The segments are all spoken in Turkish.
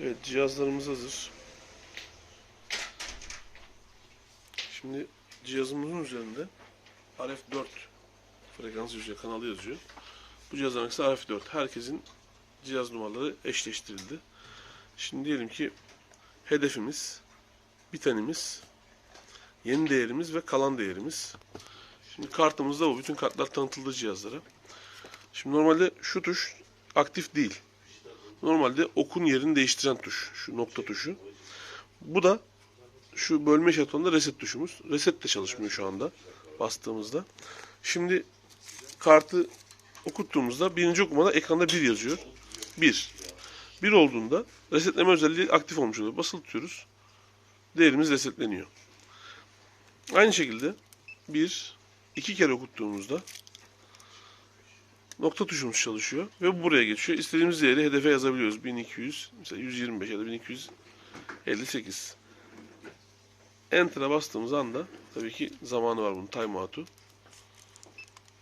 Evet cihazlarımız hazır. Şimdi cihazımızın üzerinde RF4 frekans yazıyor, kanalı yazıyor. Bu cihazın aksi RF4. Herkesin cihaz numaraları eşleştirildi. Şimdi diyelim ki hedefimiz, bitenimiz, yeni değerimiz ve kalan değerimiz. Şimdi kartımızda bu. Bütün kartlar tanıtıldı cihazlara. Şimdi normalde şu tuş aktif değil. Normalde okun yerini değiştiren tuş. Şu nokta tuşu. Bu da şu bölme şatonunda reset tuşumuz. Reset de çalışmıyor şu anda bastığımızda. Şimdi kartı okuttuğumuzda birinci okumada ekranda 1 yazıyor. 1. 1 olduğunda resetleme özelliği aktif olmuş oluyor. Basılı tutuyoruz. Değerimiz resetleniyor. Aynı şekilde 1, 2 kere okuttuğumuzda nokta tuşumuz çalışıyor ve bu buraya geçiyor. İstediğimiz değeri hedefe yazabiliyoruz. 1200, mesela 125 ya da 1258. Enter'a bastığımız anda tabii ki zamanı var bunun timeout'u.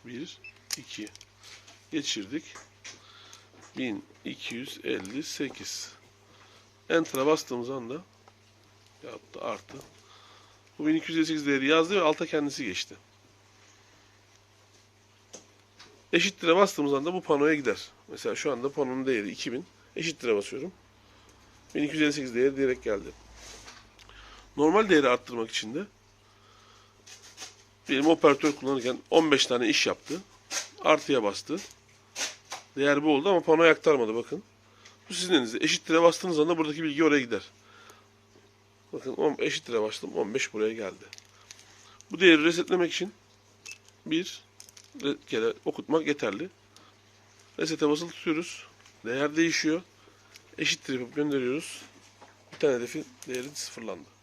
1 2 geçirdik. 1258. Enter'a bastığımız anda yaptı artı. Bu 1258 değeri yazdı ve alta kendisi geçti. Eşittir'e bastığımız anda bu panoya gider. Mesela şu anda panonun değeri 2000. Eşittir'e basıyorum. 1258 değeri direkt geldi. Normal değeri arttırmak için de benim operatör kullanırken 15 tane iş yaptı. Artıya bastı. Değer bu oldu ama panoya aktarmadı bakın. Bu sizin elinizde. Eşittir'e bastığınız anda buradaki bilgi oraya gider. Bakın eşittir'e bastım 15 buraya geldi. Bu değeri resetlemek için bir re- kere okutmak yeterli. Resete basılı tutuyoruz. Değer değişiyor. Eşittir yapıp gönderiyoruz. Bir tane hedefin değeri sıfırlandı.